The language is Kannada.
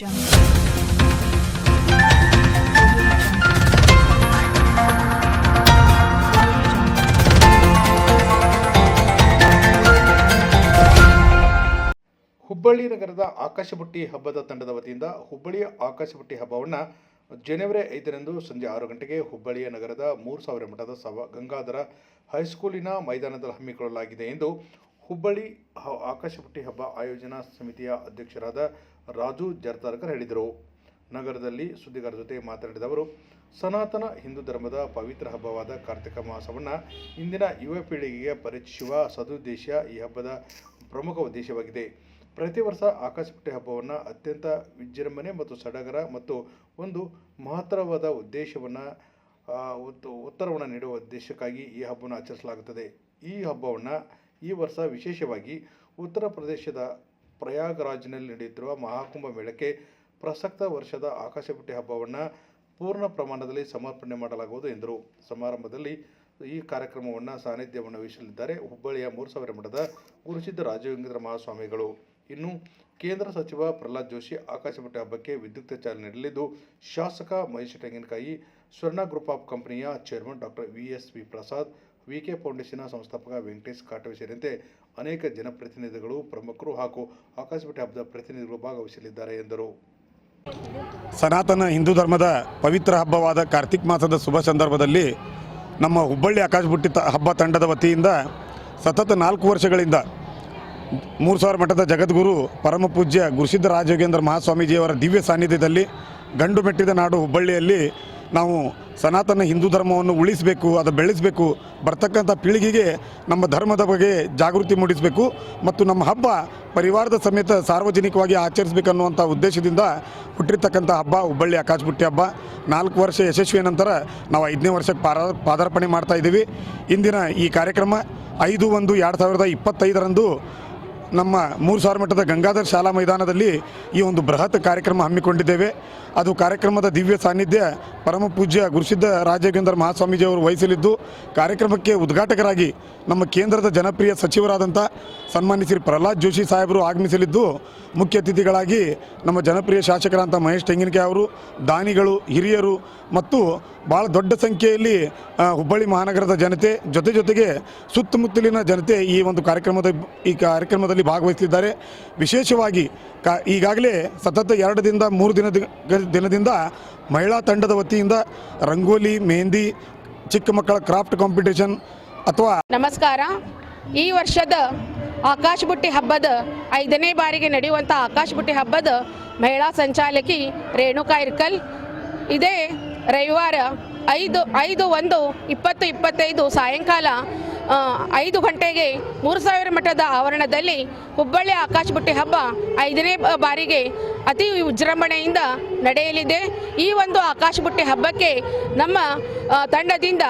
ಹುಬ್ಬಳ್ಳಿ ನಗರದ ಆಕಾಶಬುಟ್ಟಿ ಹಬ್ಬದ ತಂಡದ ವತಿಯಿಂದ ಹುಬ್ಬಳ್ಳಿಯ ಆಕಾಶಬುಟ್ಟಿ ಹಬ್ಬವನ್ನು ಜನವರಿ ಐದರಂದು ಸಂಜೆ ಆರು ಗಂಟೆಗೆ ಹುಬ್ಬಳ್ಳಿಯ ನಗರದ ಮೂರು ಸಾವಿರ ಮಠದ ಸವ ಗಂಗಾಧರ ಹೈಸ್ಕೂಲಿನ ಮೈದಾನದಲ್ಲಿ ಹಮ್ಮಿಕೊಳ್ಳಲಾಗಿದೆ ಎಂದು ಹುಬ್ಬಳ್ಳಿ ಆಕಾಶಬುಟ್ಟಿ ಹಬ್ಬ ಆಯೋಜನಾ ಸಮಿತಿಯ ಅಧ್ಯಕ್ಷರಾದ ರಾಜು ಜರ್ತಾರ್ಕರ್ ಹೇಳಿದರು. ನಗರದಲ್ಲಿ ಸುದ್ದಿಗಾರರ ಜೊತೆ ಮಾತನಾಡಿದ ಅವರು, ಸನಾತನ ಹಿಂದೂ ಧರ್ಮದ ಪವಿತ್ರ ಹಬ್ಬವಾದ ಕಾರ್ತಿಕ ಮಾಸವನ್ನು ಇಂದಿನ ಯುವ ಪೀಳಿಗೆಗೆ ಪರಿಚಯಿಸುವ ಸದುದ್ದೇಶ ಈ ಹಬ್ಬದ ಪ್ರಮುಖ ಉದ್ದೇಶವಾಗಿದೆ. ಪ್ರತಿ ವರ್ಷ ಆಕಾಶಪುಟ್ಟಿ ಹಬ್ಬವನ್ನು ಅತ್ಯಂತ ವಿಜೃಂಭಣೆ ಮತ್ತು ಸಡಗರ ಮತ್ತು ಒಂದು ಮಹತ್ತರವಾದ ಉದ್ದೇಶವನ್ನು ಉತ್ತರವನ್ನು ನೀಡುವ ಉದ್ದೇಶಕ್ಕಾಗಿ ಈ ಹಬ್ಬವನ್ನು ಆಚರಿಸಲಾಗುತ್ತದೆ. ಈ ಹಬ್ಬವನ್ನು ಈ ವರ್ಷ ವಿಶೇಷವಾಗಿ ಉತ್ತರ ಪ್ರದೇಶದ ಪ್ರಯಾಗರಾಜ್ನಲ್ಲಿ ನಡೆಯುತ್ತಿರುವ ಮಹಾಕುಂಭ ಮೇಳಕ್ಕೆ ಪ್ರಸಕ್ತ ವರ್ಷದ ಆಕಾಶಬುಟ್ಟಿ ಹಬ್ಬವನ್ನು ಪೂರ್ಣ ಪ್ರಮಾಣದಲ್ಲಿ ಸಮರ್ಪಣೆ ಮಾಡಲಾಗುವುದು ಎಂದರು. ಸಮಾರಂಭದಲ್ಲಿ ಈ ಕಾರ್ಯಕ್ರಮವನ್ನು ಸಾನ್ನಿಧ್ಯವನ್ನು ವಹಿಸಲಿದ್ದಾರೆ ಹುಬ್ಬಳ್ಳಿಯ ಮೂರು ಸಾವಿರ ಮಠದ ಗುರುಸಿದ್ಧ ರಾಜವೇಂದ್ರ ಮಹಾಸ್ವಾಮಿಗಳು. ಇನ್ನು ಕೇಂದ್ರ ಸಚಿವ ಪ್ರಹ್ಲಾದ್ ಜೋಶಿ ಆಕಾಶಬುಟ್ಟಿ ಹಬ್ಬಕ್ಕೆ ವಿದ್ಯುಕ್ತ ಚಾಲನೆ ನೀಡಲಿದ್ದು, ಶಾಸಕ ಮಹೇಶ್ ತೆಂಗಿನಕಾಯಿ, ಸ್ವರ್ಣ ಗ್ರೂಪ್ ಆಫ್ ಕಂಪನಿಯ chairman doctor V S V Prasad, V K ಫೌಂಡೇಶನ್ನ ಸಂಸ್ಥಾಪಕ ವೆಂಕಟೇಶ್ ಕಾಟವಿ ಸೇರಿದಂತೆ ಅನೇಕ ಜನಪ್ರತಿನಿಧಿಗಳು, ಪ್ರಮುಖರು ಹಾಗೂ ಆಕಾಶಬುಟ್ಟಿ ಹಬ್ಬದ ಪ್ರತಿನಿಧಿಗಳು ಭಾಗವಹಿಸಲಿದ್ದಾರೆ ಎಂದರು. ಸನಾತನ ಹಿಂದೂ ಧರ್ಮದ ಪವಿತ್ರ ಹಬ್ಬವಾದ ಕಾರ್ತಿಕ್ ಮಾಸದ ಶುಭ ಸಂದರ್ಭದಲ್ಲಿ ನಮ್ಮ ಹುಬ್ಬಳ್ಳಿ ಆಕಾಶಬುಟ್ಟಿ ತ, ಹಬ್ಬ ತಂಡದ ವತಿಯಿಂದ ಸತತ ನಾಲ್ಕು ವರ್ಷಗಳಿಂದ ಮೂರು ಸಾವಿರ ಮಠದ ಜಗದ್ಗುರು ಪರಮ ಪೂಜ್ಯ ಗುರುಸಿದ್ಧ ರಾಜಯೋಗೇಂದ್ರ ಮಹಾಸ್ವಾಮೀಜಿಯವರ ದಿವ್ಯ ಸಾನ್ನಿಧ್ಯದಲ್ಲಿ ಗಂಡು ಮೆಟ್ಟಿದ ನಾಡು ಹುಬ್ಬಳ್ಳಿಯಲ್ಲಿ ನಾವು ಸನಾತನ ಹಿಂದೂ ಧರ್ಮವನ್ನು ಉಳಿಸಬೇಕು, ಅದು ಬೆಳೆಸಬೇಕು, ಬರ್ತಕ್ಕಂಥ ಪೀಳಿಗೆಗೆ ನಮ್ಮ ಧರ್ಮದ ಬಗ್ಗೆ ಜಾಗೃತಿ ಮೂಡಿಸಬೇಕು ಮತ್ತು ನಮ್ಮ ಹಬ್ಬ ಪರಿವಾರದ ಸಮೇತ ಸಾರ್ವಜನಿಕವಾಗಿ ಆಚರಿಸಬೇಕನ್ನುವಂಥ ಉದ್ದೇಶದಿಂದ ಹುಟ್ಟಿರ್ತಕ್ಕಂಥ ಹಬ್ಬ ಹುಬ್ಬಳ್ಳಿ ಆಕಾಶಬುಟ್ಟಿ ಹಬ್ಬ. ನಾಲ್ಕು ವರ್ಷ ಯಶಸ್ವಿಯ ನಂತರ ನಾವು ಐದನೇ ವರ್ಷಕ್ಕೆ ಪಾರ, ಪಾದಾರ್ಪಣೆ ಮಾಡ್ತಾ ಇದ್ದೀವಿ. ಇಂದಿನ ಈ ಕಾರ್ಯಕ್ರಮ ಐದು ಒಂದು ಎರಡು ಸಾವಿರದ ಇಪ್ಪತ್ತೈದರಂದು ನಮ್ಮ ಮೂರು ಸಾವಿರ ಮಟ್ಟದ ಗಂಗಾಧರ್ ಶಾಲಾ ಮೈದಾನದಲ್ಲಿ ಈ ಒಂದು ಬೃಹತ್ ಕಾರ್ಯಕ್ರಮ ಹಮ್ಮಿಕೊಂಡಿದ್ದೇವೆ. ಅದು ಕಾರ್ಯಕ್ರಮದ ದಿವ್ಯ ಸಾನ್ನಿಧ್ಯ ಪರಮ ಪೂಜ್ಯ ಗುರುಸಿದ್ಧ ಮಹಾಸ್ವಾಮೀಜಿ ಅವರು ವಹಿಸಲಿದ್ದು, ಕಾರ್ಯಕ್ರಮಕ್ಕೆ ಉದ್ಘಾಟಕರಾಗಿ ನಮ್ಮ ಕೇಂದ್ರದ ಜನಪ್ರಿಯ ಸಚಿವರಾದಂಥ ಸನ್ಮಾನ್ಯ ಶ್ರೀ ಪ್ರಹ್ಲಾದ್ ಜೋಶಿ ಸಾಹೇಬರು ಆಗಮಿಸಲಿದ್ದು, ಮುಖ್ಯ ಅತಿಥಿಗಳಾಗಿ ನಮ್ಮ ಜನಪ್ರಿಯ ಶಾಸಕರಾದಂಥ ಮಹೇಶ್ ತೆಂಗಿನಕಾಯಿ ಅವರು, ದಾನಿಗಳು, ಹಿರಿಯರು ಮತ್ತು ಭಾಳ ದೊಡ್ಡ ಸಂಖ್ಯೆಯಲ್ಲಿ ಹುಬ್ಬಳ್ಳಿ ಮಹಾನಗರದ ಜನತೆ ಜೊತೆ ಜೊತೆಗೆ ಸುತ್ತಮುತ್ತಲಿನ ಜನತೆ ಈ ಒಂದು ಕಾರ್ಯಕ್ರಮದ ಈ ಕಾರ್ಯಕ್ರಮದಲ್ಲಿ ಭಾಗವಹಿಸಲಿದ್ದಾರೆ ವಿಶೇಷವಾಗಿ ಕ ಈಗಾಗಲೇ ಸತತ ಎರಡು ದಿನದ ಮೂರು ದಿನದ ದಿನದಿಂದ ಮಹಿಳಾ ತಂಡದ ವತಿಯಿಂದ ರಂಗೋಲಿ, ಮೆಹಂದಿ, ಚಿಕ್ಕ ಮಕ್ಕಳ ಕ್ರಾಫ್ಟ್ ಕಾಂಪಿಟೇಷನ್ ಅಥವಾ ನಮಸ್ಕಾರ. ಈ ವರ್ಷದ ಆಕಾಶ ಬುಟ್ಟಿ ಹಬ್ಬದ ಐದನೇ ಬಾರಿಗೆ ನಡೆಯುವಂಥ ಆಕಾಶ ಬುಟ್ಟಿ ಹಬ್ಬದ ಮಹಿಳಾ ಸಂಚಾಲಕಿ ರೇಣುಕಾ ಇರ್ಕಲ್. ಇದೇ ರವಿವಾರ ಐದು ಐದು ಒಂದು, ಇಪ್ಪತ್ತು, ಇಪ್ಪತ್ತೈದು ಸಾಯಂಕಾಲ ಐದು ಗಂಟೆಗೆ ಮೂರು ಸಾವಿರ ಮಠದ ಆವರಣದಲ್ಲಿ ಹುಬ್ಬಳ್ಳಿ ಆಕಾಶಬುಟ್ಟಿ ಹಬ್ಬ ಐದನೇ ಬಾರಿಗೆ ಅತಿ ವಿಜೃಂಭಣೆಯಿಂದ ನಡೆಯಲಿದೆ. ಈ ಒಂದು ಆಕಾಶಬುಟ್ಟಿ ಹಬ್ಬಕ್ಕೆ ನಮ್ಮ ತಂಡದಿಂದ